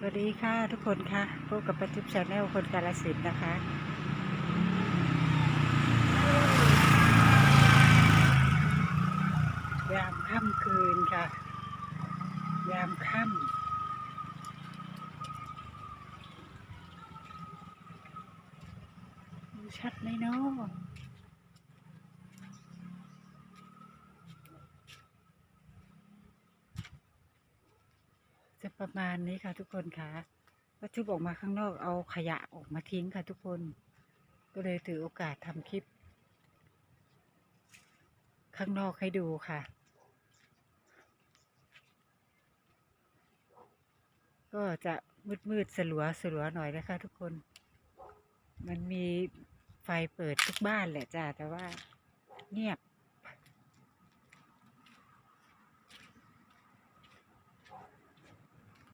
สวัสดีค่ะทุกคนค่ะพบกับปฏิบชาแนลคนกาลสินนะคะ ยามค่ำคืนค่ะ ยามค่ำดูชัดไหมเนาะ จะประมาณนี้ค่ะทุกคนค่ะก็ทุบออกมาข้างนอกเอาขยะออกมาทิ้งค่ะทุกคน ก็เลยถือโอกาสทำคลิป ข้างนอกให้ดูค่ะ ก็จะมืดมืดๆสลัวสลัวหน่อยนะคะทุกคน มันมีไฟเปิดทุกบ้านแหละจ้าแต่ว่าเงียบ